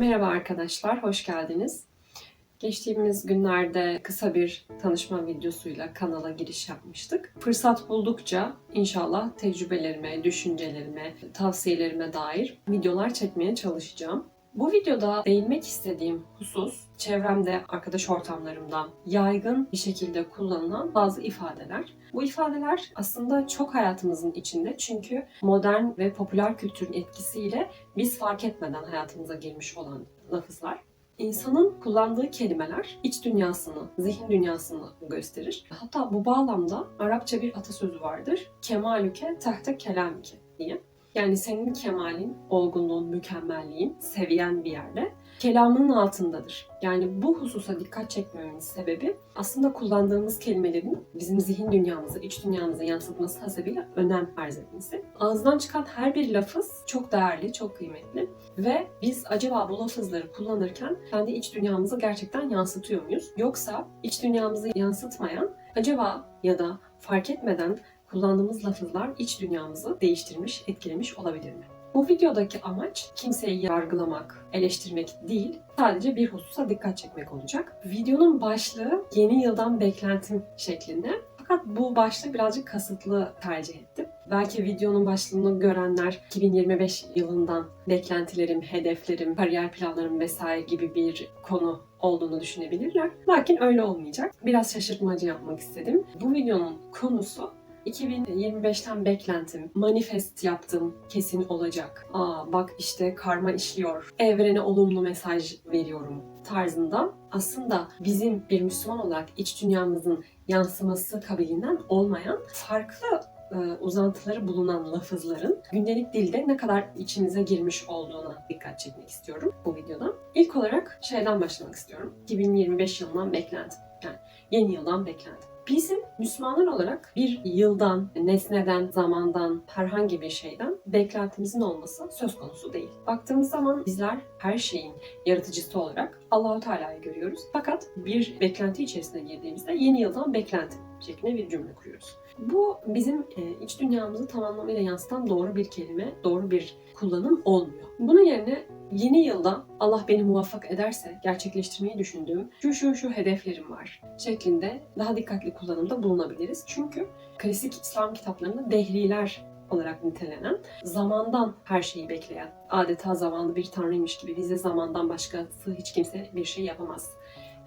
Merhaba arkadaşlar, hoş geldiniz. Geçtiğimiz günlerde kısa bir tanışma videosuyla kanala giriş yapmıştık. Fırsat buldukça inşallah tecrübelerime, düşüncelerime, tavsiyelerime dair videolar çekmeye çalışacağım. Bu videoda değinmek istediğim husus çevremde, arkadaş ortamlarımda yaygın bir şekilde kullanılan bazı ifadeler. Bu ifadeler aslında çok hayatımızın içinde çünkü modern ve popüler kültürün etkisiyle biz fark etmeden hayatımıza girmiş olan lafızlar. İnsanın kullandığı kelimeler iç dünyasını, zihin dünyasını gösterir. Hatta bu bağlamda Arapça bir atasözü vardır. Kemalüke tahte kelamike diye. Yani senin kemalin, olgunluğun, mükemmelliğin seviyen bir yerde kelamının altındadır. Yani bu hususa dikkat çekmememin sebebi aslında kullandığımız kelimelerin bizim zihin dünyamızı, iç dünyamızı yansıtması hasebiyle önem arz etmesi. Ağızdan çıkan her bir lafız çok değerli, çok kıymetli ve biz acaba bu lafızları kullanırken kendi iç dünyamızı gerçekten yansıtıyor muyuz? Yoksa iç dünyamızı yansıtmayan acaba ya da fark etmeden kullandığımız lafızlar iç dünyamızı değiştirmiş, etkilemiş olabilir mi? Bu videodaki amaç kimseyi yargılamak, eleştirmek değil, sadece bir hususa dikkat çekmek olacak. Videonun başlığı yeni yıldan beklentim şeklinde. Fakat bu başlığı birazcık kasıtlı tercih ettim. Belki videonun başlığını görenler 2025 yılından beklentilerim, hedeflerim, kariyer planlarım vesaire gibi bir konu olduğunu düşünebilirler. Lakin öyle olmayacak. Biraz şaşırtmacı yapmak istedim. Bu videonun konusu 2025'ten beklentim, manifest yaptım kesin olacak. Aa bak işte karma işliyor, evrene olumlu mesaj veriyorum tarzında aslında bizim bir Müslüman olarak iç dünyamızın yansıması kabiliğinden olmayan farklı e, uzantıları bulunan lafızların gündelik dilde ne kadar içimize girmiş olduğuna dikkat çekmek istiyorum bu videoda. İlk olarak şeyden başlamak istiyorum. 2025 yılından beklenti. Yani yeni yıldan beklenti. Bizim Müslümanlar olarak bir yıldan, nesneden, zamandan, herhangi bir şeyden beklentimizin olması söz konusu değil. Baktığımız zaman bizler her şeyin yaratıcısı olarak Allahu Teala'yı görüyoruz. Fakat bir beklenti içerisine girdiğimizde yeni yıldan beklenti şeklinde bir cümle kuruyoruz. Bu bizim e, iç dünyamızı tamamıyla yansıtan doğru bir kelime, doğru bir kullanım olmuyor. Bunun yerine yeni yılda Allah beni muvaffak ederse gerçekleştirmeyi düşündüğüm şu şu şu hedeflerim var şeklinde daha dikkatli kullanımda bulunabiliriz. Çünkü klasik İslam kitaplarında dehriler olarak nitelenen, zamandan her şeyi bekleyen, adeta zamanlı bir tanrıymış gibi bize zamandan başkası hiç kimse bir şey yapamaz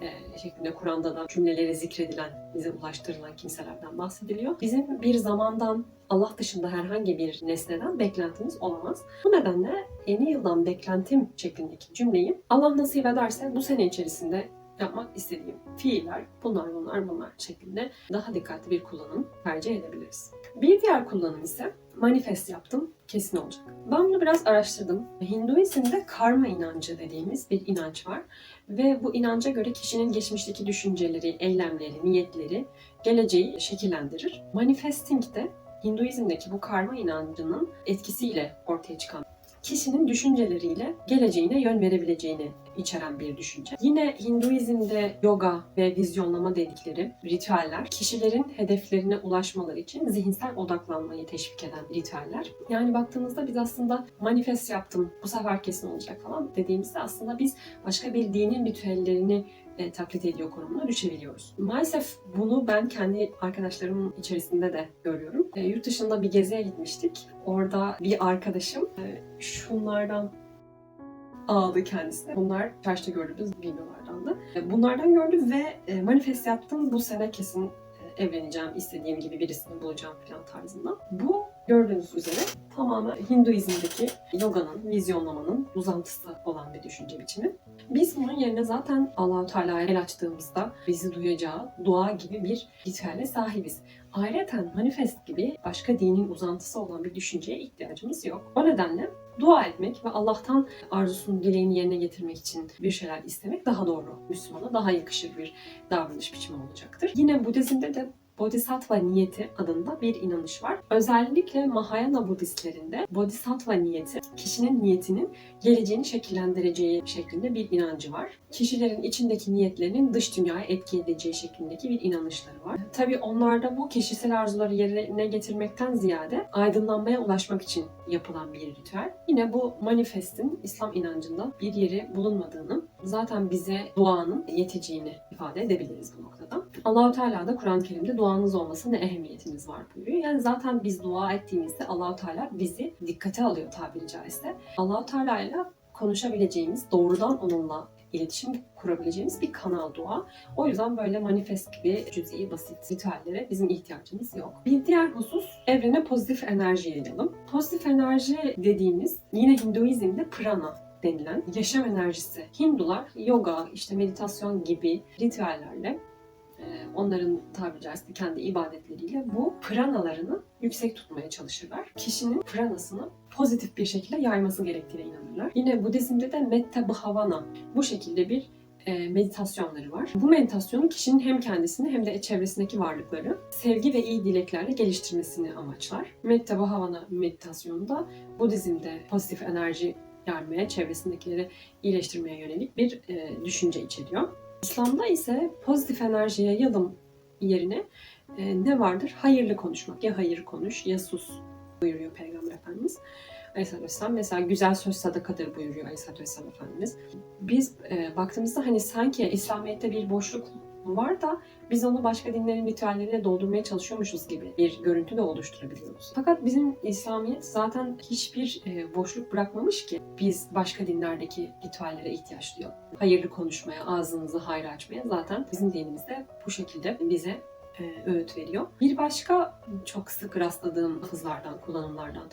e, şeklinde Kur'an'da da cümleleri zikredilen, bize ulaştırılan kimselerden bahsediliyor. Bizim bir zamandan Allah dışında herhangi bir nesneden beklentimiz olamaz. Bu nedenle yeni yıldan beklentim şeklindeki cümleyi Allah nasip ederse bu sene içerisinde yapmak istediğim fiiller bunlar bunlar bunlar şeklinde daha dikkatli bir kullanım tercih edebiliriz. Bir diğer kullanım ise manifest yaptım kesin olacak. Ben bunu biraz araştırdım. Hinduizm'de karma inancı dediğimiz bir inanç var. Ve bu inanca göre kişinin geçmişteki düşünceleri, eylemleri, niyetleri geleceği şekillendirir. Manifesting de Hinduizm'deki bu karma inancının etkisiyle ortaya çıkan kişinin düşünceleriyle geleceğine yön verebileceğini içeren bir düşünce. Yine Hinduizm'de yoga ve vizyonlama dedikleri ritüeller kişilerin hedeflerine ulaşmaları için zihinsel odaklanmayı teşvik eden ritüeller. Yani baktığımızda biz aslında manifest yaptım bu sefer kesin olacak falan dediğimizde aslında biz başka bir dinin ritüellerini e, taklit ediyor konumuna düşebiliyoruz. Maalesef bunu ben kendi arkadaşlarımın içerisinde de görüyorum. E, yurt dışında bir geziye gitmiştik. Orada bir arkadaşım e, şunlardan aldı kendisine. Bunlar çarşıda gördüğümüz videolardan da. E, bunlardan gördü ve e, manifest yaptım bu sene kesin e, evleneceğim, istediğim gibi birisini bulacağım falan tarzında. Bu gördüğünüz üzere tamamen Hinduizm'deki yoganın, vizyonlamanın uzantısı olan bir düşünce biçimi. Biz bunun yerine zaten Allahu Teala'ya el açtığımızda bizi duyacağı dua gibi bir ritüele sahibiz. Ayrıca manifest gibi başka dinin uzantısı olan bir düşünceye ihtiyacımız yok. O nedenle dua etmek ve Allah'tan arzusunu, dileğini yerine getirmek için bir şeyler istemek daha doğru. Müslümana daha yakışır bir davranış biçimi olacaktır. Yine Budizm'de de Bodhisattva niyeti adında bir inanış var. Özellikle Mahayana Budistlerinde Bodhisattva niyeti kişinin niyetinin geleceğini şekillendireceği şeklinde bir inancı var. Kişilerin içindeki niyetlerinin dış dünyaya etki edeceği şeklindeki bir inanışları var. Tabii onlarda bu kişisel arzuları yerine getirmekten ziyade aydınlanmaya ulaşmak için yapılan bir ritüel. Yine bu manifestin İslam inancında bir yeri bulunmadığını, zaten bize duanın yeteceğini ifade edebiliriz bu noktada. Allahu Teala da Kur'an-ı Kerim'de duanız olmasa ne ehemmiyetiniz var buyuruyor. Yani zaten biz dua ettiğimizde Allahu Teala bizi dikkate alıyor tabiri caizse. Allahu Teala ile konuşabileceğimiz, doğrudan onunla iletişim kurabileceğimiz bir kanal dua. O yüzden böyle manifest gibi cüz'i, basit ritüellere bizim ihtiyacımız yok. Bir diğer husus evrene pozitif enerji yayalım. Pozitif enerji dediğimiz yine Hinduizm'de prana denilen yaşam enerjisi. Hindular yoga, işte meditasyon gibi ritüellerle e, onların tabiri caizse kendi ibadetleriyle bu pranalarını yüksek tutmaya çalışırlar. Kişinin pranasını pozitif bir şekilde yayması gerektiğine inanırlar. Yine Budizm'de de Metta Bhavana bu şekilde bir e, meditasyonları var. Bu meditasyonu kişinin hem kendisini hem de çevresindeki varlıkları sevgi ve iyi dileklerle geliştirmesini amaçlar. Metta Bhavana meditasyonunda Budizm'de pozitif enerji yarmaya, çevresindekileri iyileştirmeye yönelik bir e, düşünce içeriyor. İslam'da ise pozitif enerji yayalım yerine e, ne vardır? Hayırlı konuşmak. Ya hayır konuş ya sus buyuruyor Peygamber Efendimiz. Aleyhisselatü Vesselam mesela güzel söz sadakadır buyuruyor Aleyhisselatü Vesselam Efendimiz. Biz e, baktığımızda hani sanki İslamiyet'te bir boşluk var da biz onu başka dinlerin ritüelleriyle doldurmaya çalışıyormuşuz gibi bir görüntü de oluşturabiliyoruz. Fakat bizim İslamiyet zaten hiçbir e, boşluk bırakmamış ki biz başka dinlerdeki ritüellere ihtiyaç duyalım. Hayırlı konuşmaya, ağzınızı hayra açmaya zaten bizim dinimizde bu şekilde bize e, öğüt veriyor. Bir başka çok sık rastladığım lafızlardan, kullanımlardan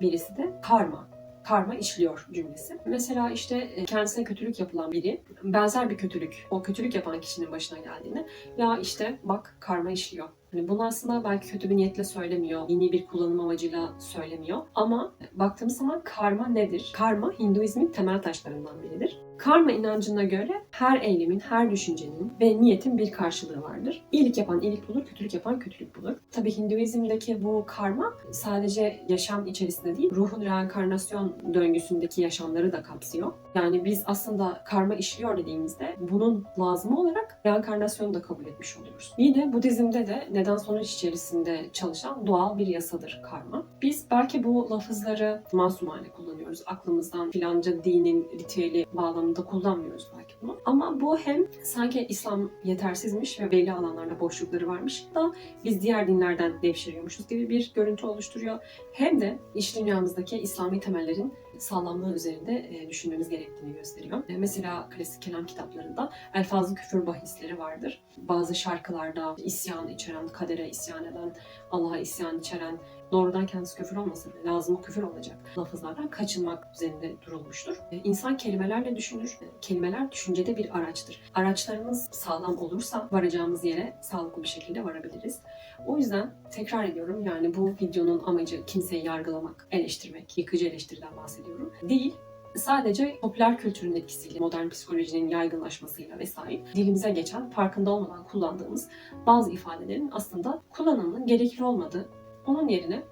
birisi de karma. Karma işliyor cümlesi. Mesela işte e, kendisine kötülük yapılan biri benzer bir kötülük o kötülük yapan kişinin başına geldiğinde ya işte bak karma işliyor. Hani bunu aslında belki kötü bir niyetle söylemiyor, dini bir kullanım amacıyla söylemiyor. Ama baktığımız zaman karma nedir? Karma Hinduizmin temel taşlarından biridir. Karma inancına göre her eylemin, her düşüncenin ve niyetin bir karşılığı vardır. İyilik yapan iyilik bulur, kötülük yapan kötülük bulur. Tabi Hinduizm'deki bu karma sadece yaşam içerisinde değil, ruhun reenkarnasyon döngüsündeki yaşamları da kapsıyor. Yani biz aslında karma işliyor dediğimizde bunun lazımı olarak reenkarnasyonu da kabul etmiş oluyoruz. Yine Budizm'de de neden sonuç içerisinde çalışan doğal bir yasadır karma. Biz belki bu lafızları masumane kullanıyoruz. Aklımızdan filanca dinin ritüeli bağlamında kullanmıyoruz belki bunu. Ama bu hem sanki İslam yetersizmiş ve belli alanlarda boşlukları varmış da biz diğer dinlerden devşiriyormuşuz gibi bir görüntü oluşturuyor. Hem de iş dünyamızdaki İslami temellerin sağlamlığı üzerinde e, düşünmemiz gerektiğini gösteriyor. E, Mesela klasik kelam kitaplarında elfazlı küfür bahisleri vardır. Bazı şarkılarda isyan içeren, kadere isyan eden, Allah'a isyan içeren, doğrudan kendisi küfür olmasa bile lazım küfür olacak lafızlardan kaçınmak üzerinde durulmuştur. E, İnsan kelimelerle düşünür. Kelimeler düşüncede bir araçtır. Araçlarımız sağlam olursa varacağımız yere sağlıklı bir şekilde varabiliriz. O yüzden tekrar ediyorum yani bu videonun amacı kimseyi yargılamak, eleştirmek, yıkıcı eleştiriden bahsediyorum. Değil, sadece popüler kültürün etkisiyle, modern psikolojinin yaygınlaşmasıyla vesaire dilimize geçen, farkında olmadan kullandığımız bazı ifadelerin aslında kullanımının gerekli olmadığı, onun yerine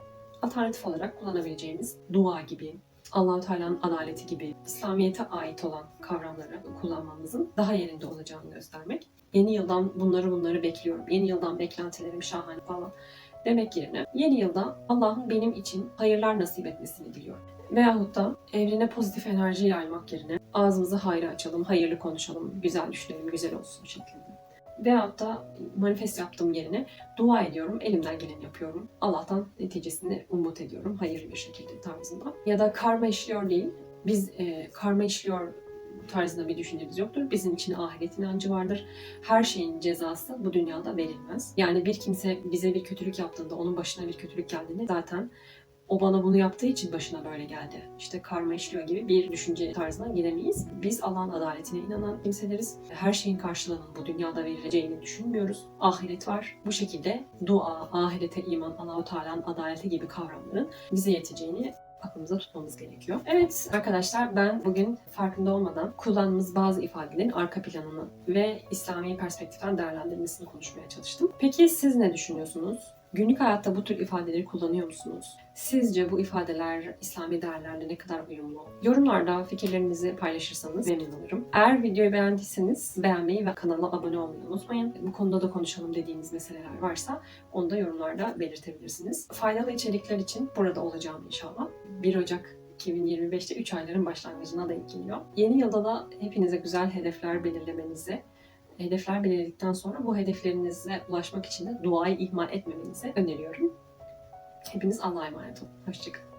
alternatif olarak kullanabileceğimiz dua gibi, Allahu Teala'nın adaleti gibi İslamiyete ait olan kavramları kullanmamızın daha yerinde olacağını göstermek. Yeni yıldan bunları bunları bekliyorum. Yeni yıldan beklentilerim şahane falan demek yerine yeni yılda Allah'ın benim için hayırlar nasip etmesini diliyorum. Veyahut da evrene pozitif enerji yaymak yerine ağzımızı hayra açalım, hayırlı konuşalım, güzel düşünelim, güzel olsun şeklinde. Veyahut da manifest yaptığım yerine dua ediyorum, elimden geleni yapıyorum. Allah'tan neticesini umut ediyorum hayırlı bir şekilde tarzında. Ya da karma işliyor değil, biz e, karma işliyor tarzında bir düşüncemiz yoktur. Bizim için ahiret inancı vardır. Her şeyin cezası bu dünyada verilmez. Yani bir kimse bize bir kötülük yaptığında, onun başına bir kötülük geldiğinde zaten o bana bunu yaptığı için başına böyle geldi. İşte karma işliyor gibi bir düşünce tarzına giremeyiz. Biz Allah'ın adaletine inanan kimseleriz. Her şeyin karşılığının bu dünyada verileceğini düşünmüyoruz. Ahiret var. Bu şekilde dua, ahirete iman, Allahu Teala'nın adaleti gibi kavramların bize yeteceğini aklımıza tutmamız gerekiyor. Evet arkadaşlar ben bugün farkında olmadan kullandığımız bazı ifadelerin arka planını ve İslami perspektiften değerlendirmesini konuşmaya çalıştım. Peki siz ne düşünüyorsunuz? Günlük hayatta bu tür ifadeleri kullanıyor musunuz? Sizce bu ifadeler İslami değerlerle ne kadar uyumlu? Yorumlarda fikirlerinizi paylaşırsanız memnun olurum. Eğer videoyu beğendiyseniz beğenmeyi ve kanala abone olmayı unutmayın. Bu konuda da konuşalım dediğiniz meseleler varsa onu da yorumlarda belirtebilirsiniz. Faydalı içerikler için burada olacağım inşallah. 1 Ocak 2025'te 3 ayların başlangıcına denk geliyor. Yeni yılda da hepinize güzel hedefler belirlemenizi, hedefler belirledikten sonra bu hedeflerinize ulaşmak için de duayı ihmal etmemenizi öneriyorum. Hepiniz Allah'a emanet olun. Hoşçakalın.